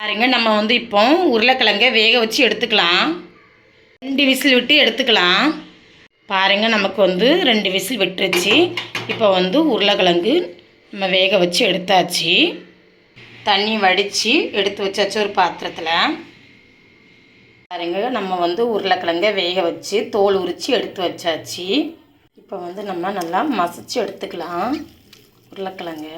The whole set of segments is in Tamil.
பாருங்க நம்ம வந்து இப்போ உருளைக்கிழங்க வேக வச்சு எடுத்துக்கலாம். ரெண்டு விசில் விட்டு எடுத்துக்கலாம். பாருங்க நமக்கு வந்து ரெண்டு விசில் விட்டுருச்சு. இப்போ வந்து உருளைக்கிழங்கு நம்ம வேக வச்சு எடுத்தாச்சு. தண்ணி வடித்து எடுத்து வச்சாச்சு ஒரு பாத்திரத்தில். பாருங்க நம்ம வந்து உருளைக்கிழங்க வேக வச்சு தோல் உரித்து எடுத்து வச்சாச்சு. இப்போ வந்து நம்ம நல்லா மசிச்சு எடுத்துக்கலாம் உருளைக்கிழங்கை.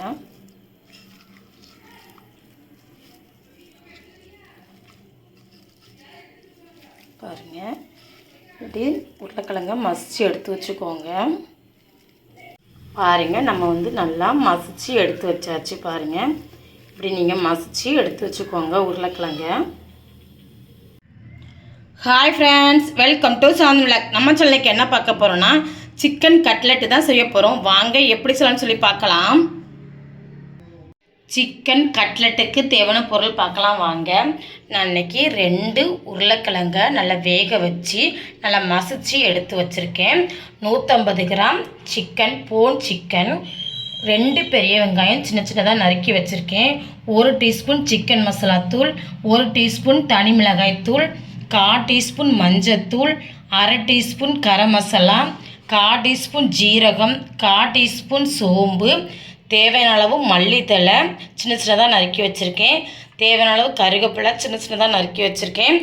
பாருங்கள் இப்படி உருளைக்கிழங்க மசிச்சு எடுத்து வச்சுக்கோங்க. பாருங்க நம்ம வந்து நல்லா மசிச்சு எடுத்து வச்சாச்சு பாருங்கள் இப்படி நீங்கள் மசிச்சு எடுத்து வச்சுக்கோங்க உருளைக்கிழங்க. Hi friends welcome to Chand vlog நம்ம சென்னைக்கு என்ன பார்க்க போகிறோன்னா சிக்கன் கட்லெட்டு தான் செய்ய போகிறோம் வாங்க எப்படி சொல்லணும்னு சொல்லி பார்க்கலாம். சிக்கன் கட்லெட்டுக்கு தேவையான பொருள் பார்க்கலாம் வாங்க. நான் இன்றைக்கி ரெண்டு உருளைக்கிழங்க நல்லா வேக வச்சு நல்லா மசிச்சு எடுத்து வச்சுருக்கேன். நூற்றம்பது கிராம் சிக்கன் போன் சிக்கன் ரெண்டு பெரிய வெங்காயம் சின்ன சின்னதாக நறுக்கி வச்சுருக்கேன். ஒரு டீஸ்பூன் சிக்கன் மசாலா தூள் ஒரு டீஸ்பூன் தனி மிளகாய் தூள் கா டீஸ்பூன் மஞ்சத்தூள் அரை டீஸ்பூன் கரம் மசாலா கா டீஸ்பூன் ஜீரகம் கா டீஸ்பூன் சோம்பு தேவையான அளவு மல்லித்தலை சின்ன சின்னதாக நறுக்கி வச்சுருக்கேன். தேவையான அளவு கருவேப்பிலை சின்ன சின்னதாக நறுக்கி வச்சுருக்கேன்.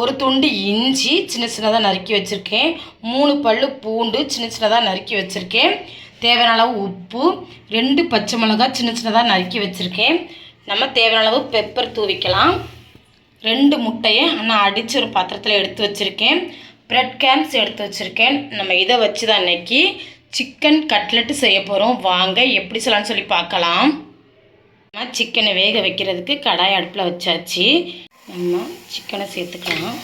ஒரு துண்டு இஞ்சி சின்ன சின்னதாக நறுக்கி வச்சுருக்கேன். மூணு பல்லு பூண்டு சின்ன சின்னதாக நறுக்கி வச்சுருக்கேன். தேவையான அளவு உப்பு ரெண்டு பச்சை மிளகாய் சின்ன சின்னதாக நறுக்கி வச்சுருக்கேன். நம்ம தேவையான அளவு பெப்பர் தூவிக்கலாம். ரெண்டு முட்டையை நான் அடித்து ஒரு பாத்திரத்தில் எடுத்து வச்சுருக்கேன். ப்ரெட் கேம்ஸ் எடுத்து வச்சுருக்கேன். நம்ம இதை வச்சு தான் இன்றைக்கி சிக்கன் கட்லெட்டு செய்ய போகிறோம் வாங்க எப்படி சொல்லலாம்னு சொல்லி பார்க்கலாம். நம்ம சிக்கனை வேக வைக்கிறதுக்கு கடாய் அடுப்பில் வச்சாச்சு. நம்ம சிக்கனை சேர்த்துக்கலாம்.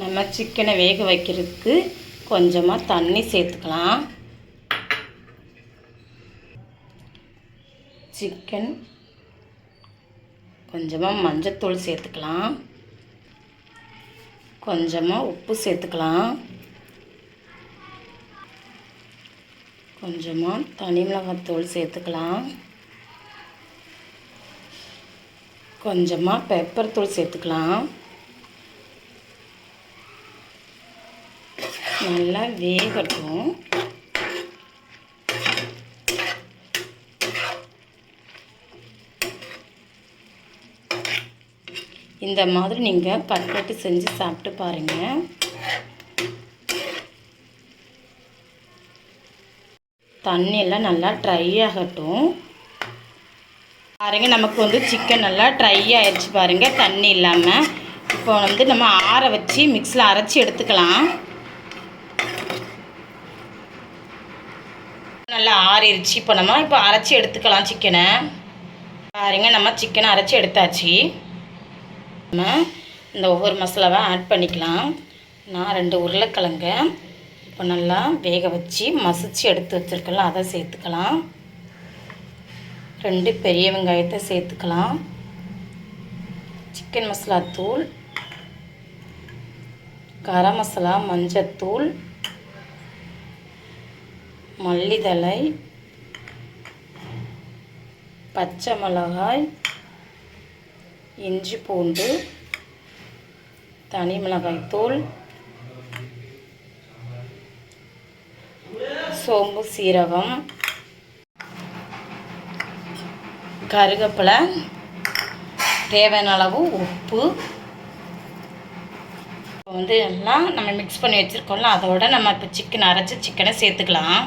நம்ம சிக்கனை வேக வைக்கிறதுக்கு கொஞ்சமாக தண்ணி சேர்த்துக்கலாம். சிக்கன் கொஞ்சமாக மஞ்சத்தூள் சேர்த்துக்கலாம். கொஞ்சமாக உப்பு சேர்த்துக்கலாம். கொஞ்சமாக தனி மிளகாத்தூள் சேர்த்துக்கலாம். கொஞ்சமாக பெப்பர் தூள் சேர்த்துக்கலாம். நல்லா வேகட்டும். இந்த மாதிரி நீங்கள் கட்லெட்டு செஞ்சு சாப்பிட்டு பாருங்கள் தண்ணியெல்லாம் நல்லா ட்ரை ஆகட்டும். பாருங்க நமக்கு வந்து சிக்கன் நல்லா ட்ரை ஆயிடுச்சு பாருங்கள் தண்ணி இல்லாமல் இப்போ வந்து நம்ம ஆற வச்சு மிக்ஸில் அரைச்சி எடுத்துக்கலாம். நல்லா ஆறிடுச்சு இப்போ நம்ம இப்போ அரைச்சி எடுத்துக்கலாம் சிக்கனை பாருங்க நம்ம சிக்கனை அரைச்சி எடுத்தாச்சு. இந்த ஒவ்வொரு மசாலாவை ஆட் பண்ணிக்கலாம். நான் ரெண்டு உருளைக்கிழங்க இப்போ நல்லா வேக வச்சு மசிச்சு எடுத்து வச்சுருக்கலாம் அதை சேர்த்துக்கலாம். ரெண்டு பெரிய வெங்காயத்தை சேர்த்துக்கலாம். சிக்கன் மசாலா தூள் கரம் மசாலா மஞ்சத்தூள் மல்லிதழை பச்சை மிளகாய் இஞ்சி பூண்டு தனி மிளகாய் தூள் சோம்பு சீரகம் கருவேப்பிலை தேவையான அளவு உப்பு. இப்போ வந்து எல்லாம் நம்ம மிக்ஸ் பண்ணி வச்சுருக்கோம்ல அதோட நம்ம இப்போ சிக்கன் அரைச்சி சிக்கனை சேர்த்துக்கலாம்.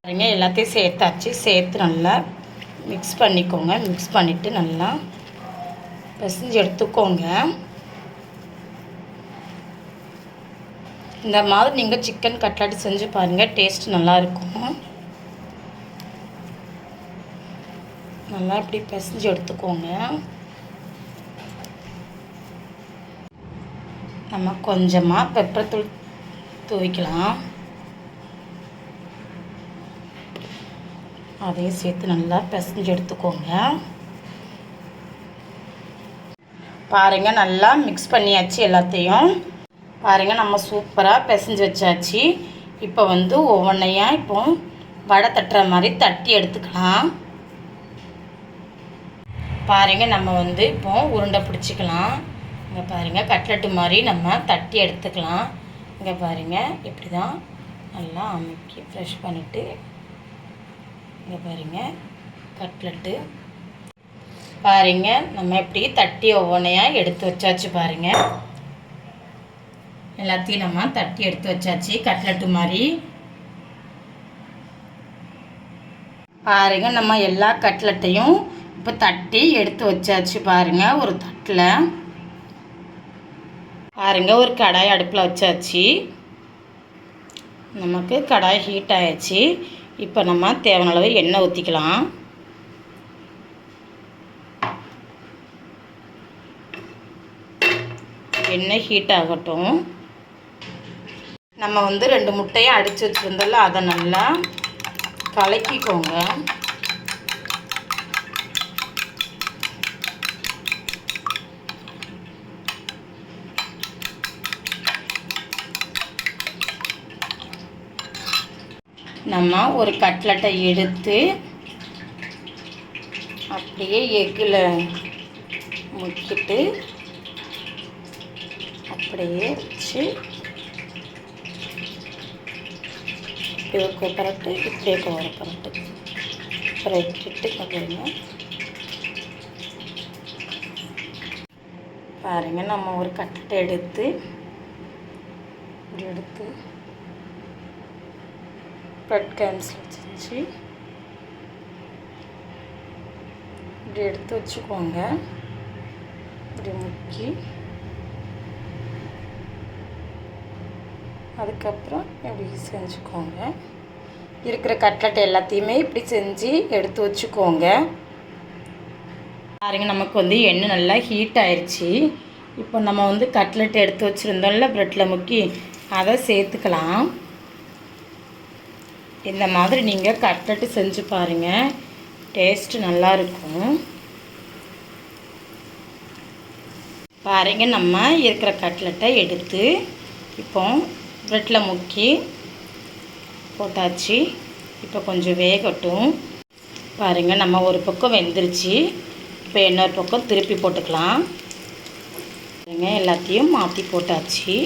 பாருங்க எல்லாத்தையும் சேர்த்தாச்சு சேர்த்து நல்லா மிக்ஸ் பண்ணிக்கோங்க. மிக்ஸ் பண்ணிவிட்டு நல்லா பிசைஞ்சு எடுத்துக்கோங்க. இந்த மாதிரி நீங்கள் சிக்கன் கட்லட் செஞ்சு பாருங்கள் டேஸ்ட் நல்லாயிருக்கும் நல்லா இப்படி பிசைஞ்சு எடுத்துக்கோங்க. நம்ம கொஞ்சமாக பெப்பர் தூள் தூவிக்கலாம். அதையும் சேர்த்து நல்லா பிசைஞ்சு எடுத்துக்கோங்க. பாருங்கள் நல்லா மிக்ஸ் பண்ணியாச்சு எல்லாத்தையும். பாருங்கள் நம்ம சூப்பராக பிசைஞ்சு வச்சாச்சு. இப்போ வந்து ஒவ்வொன்றையாக இப்போ வடை தட்டுற மாதிரி தட்டி எடுத்துக்கலாம். பாருங்கள் நம்ம வந்து இப்போ உருண்டை பிடிச்சிக்கலாம். இங்கே பாருங்கள் கட்லெட்டு மாதிரி நம்ம தட்டி எடுத்துக்கலாம். இங்கே பாருங்கள் இப்படி தான் நல்லா அமுக்கி ஃப்ரெஷ் பண்ணிவிட்டு இங்கே பாருங்கள் கட்லெட்டு பாருங்க நம்ம எப்படி தட்டி ஒவ்வொன்றையாக எடுத்து வச்சாச்சு பாருங்க. எல்லாத்தையும் நம்ம தட்டி எடுத்து வச்சாச்சு கட்லெட்டு மாதிரி. பாருங்க நம்ம எல்லா கட்லெட்டையும் இப்போ தட்டி எடுத்து வச்சாச்சு பாருங்க ஒரு தட்டில். பாருங்க ஒரு கடாய் அடுப்பில் வச்சாச்சு. நமக்கு கடாய் ஹீட் ஆயாச்சு இப்போ நம்ம தேவையான அளவு எண்ணெய் ஊற்றிக்கலாம் எண்ணெய் ஹீட் ஆகட்டும். நம்ம வந்து ரெண்டு முட்டையை அடித்து வச்சுருந்தோம்ல அதை நல்லா கலக்கிக்கோங்க. நம்ம ஒரு கட்லெட்டை எடுத்து அப்படியே எக்கில் முக்கிட்டு அப்படியே வச்சு இப்படி ஒரு கொப்பரட்டு இப்படியே ஒரு பரட்டு பரட்டிட்டு பாருங்க. பாருங்கள் நம்ம ஒரு கட்டத்தை எடுத்து இப்படி எடுத்து ப்ரெட் கேன்சல் வச்சு இப்படி எடுத்து வச்சுக்கோங்க. இப்படி முக்கி. அதுக்கப்புறம் இப்படி செஞ்சுக்கோங்க. இருக்கிற கட்லெட் எல்லாத்தையுமே இப்படி செஞ்சு எடுத்து வச்சுக்கோங்க. பாருங்க நமக்கு வந்து எண்ணெய் நல்லா ஹீட் ஆயிடுச்சு இப்போ நம்ம வந்து கட்லெட் எடுத்து வச்சுருந்தோம்ல ப்ரெட்டில் முக்கி அதை சேர்த்துக்கலாம். இந்த மாதிரி நீங்கள் கட்லெட்டு செஞ்சு பாருங்கள் டேஸ்ட்டு நல்லாயிருக்கும் பாருங்க நம்ம இருக்கிற கட்லெட்டை எடுத்து இப்போ ப்ரெட்டில் முக்கி போட்டாச்சு. இப்போ கொஞ்சம் வேகட்டும். பாருங்கள் நம்ம ஒரு பக்கம் வெந்துருச்சு. இப்போ இன்னொரு பக்கம் திருப்பி போட்டுக்கலாம். பாருங்க எல்லாத்தையும் மாற்றி போட்டாச்சு.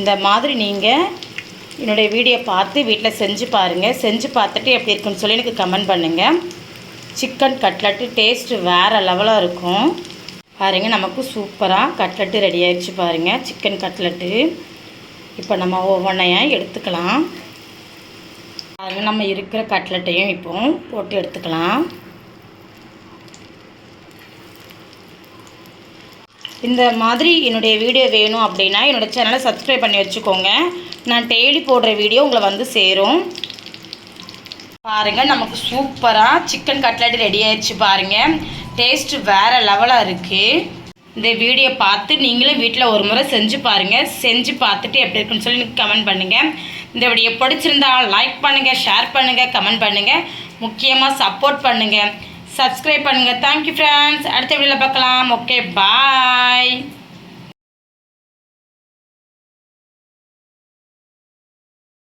இந்த மாதிரி நீங்கள் என்னுடைய வீடியோ பார்த்து வீட்டில் செஞ்சு பாருங்கள் செஞ்சு பார்த்துட்டு எப்படி இருக்குன்னு சொல்லி எனக்கு கமெண்ட் பண்ணுங்கள் சிக்கன் கட்லட்டு டேஸ்ட்டு வேறு லெவலாக இருக்கும். பாருங்கள் நமக்கு சூப்பராக கட்லட்டு ரெடி ஆயிடுச்சு பாருங்கள் சிக்கன் கட்லட்டு. இப்போ நம்ம ஒவ்வொன்றையாக எடுத்துக்கலாம். பாருங்கள் நம்ம இருக்கிற கட்லட்டையும் இப்போ போட்டு எடுத்துக்கலாம். இந்த மாதிரி என்னுடைய வீடியோ வேணும் அப்படின்னா என்னோடய சேனலை சப்ஸ்கிரைப் பண்ணி வச்சுக்கோங்க. நான் டெய்லி போடுற வீடியோ உங்களை வந்து சேரும். பாருங்கள் நமக்கு சூப்பராக சிக்கன் கட்லட் ரெடி ஆயிடுச்சு பாருங்கள் டேஸ்ட்டு வேறு லெவலாக இருக்குது இந்த வீடியோ பார்த்து நீங்களும் வீட்டில் ஒரு முறை செஞ்சு பாருங்கள் செஞ்சு பார்த்துட்டு எப்படி இருக்குன்னு சொல்லி எனக்கு கமெண்ட் பண்ணுங்கள் இந்த வீடியோ பிடிச்சிருந்தா லைக் பண்ணுங்கள் ஷேர் பண்ணுங்கள் கமெண்ட் பண்ணுங்கள் முக்கியமாக சப்போர்ட் பண்ணுங்கள் சப்ஸ்கிரைப் பண்ணுங்கள் தேங்க்யூ ஃப்ரெண்ட்ஸ் அடுத்த வீடியோவில் பார்க்கலாம். Okay bye